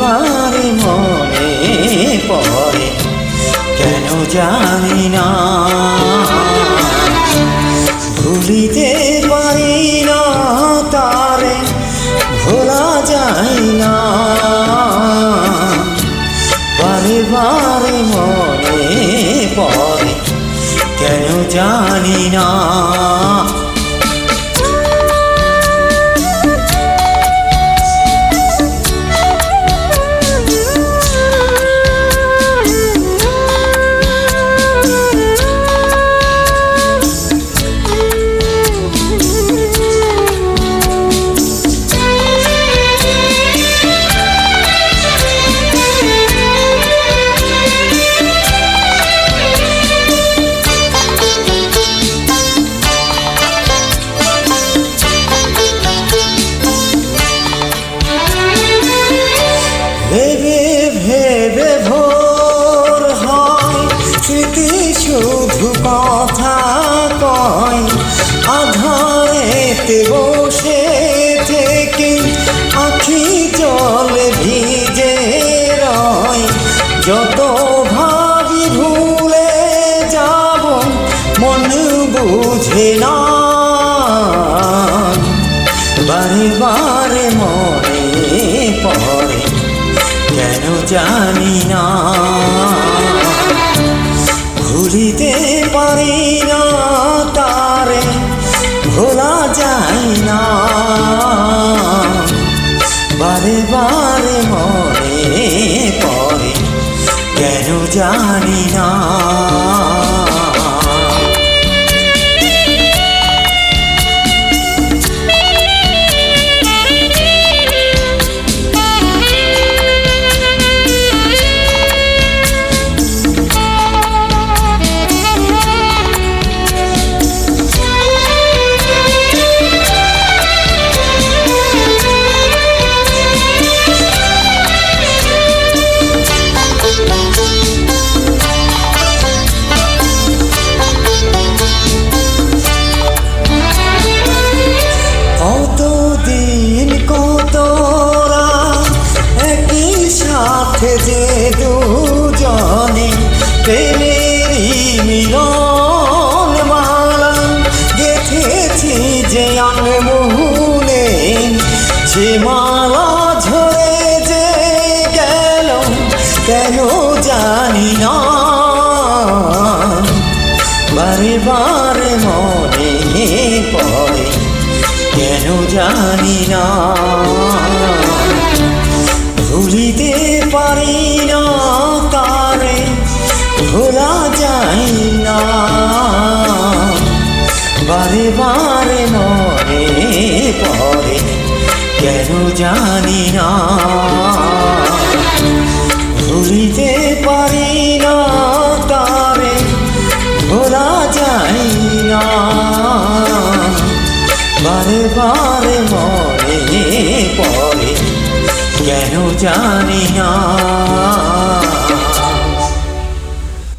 তোমার মনে পড়ে, কেন জানি না। ভুলিতে পারি না তারে, ভোলা যায় না। বারে বারে মনে পড়ে, কেন জানি না। আধারেতে বসে থেকে আখি জলে ভিজে রয়। যত ভাবি ভুলে যাব, মন বুঝে না। বারে বারে মনে পড়ে, কেন জানি না। ভুলিতে যায় না। বারে বারে মনে পড়ে কেন জানি না। সে মালা ঝরে যে গেল, কেন জানি না। বারে বারে মনে পড়ে, কেন জানি না। ভুলিতে পারি না তারে ভোলা যায় না। বারে বারে জানি না। ভুলিতে পারি না তারে, ভোলা যায় না। বারে বারে মনে পড়ে, কেন জানি না।